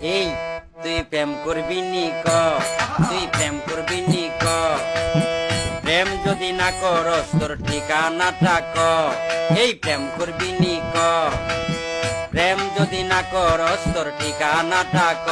এই, তুই প্রেম করবি নি ক? তুই প্রেম করবি নি ক? প্রেম যদি না করস, তোর ঠিকানাটা ক? এই, প্রেম করবি নি ক? প্রেম যদি না করস, তোর ঠিকানাটা ক?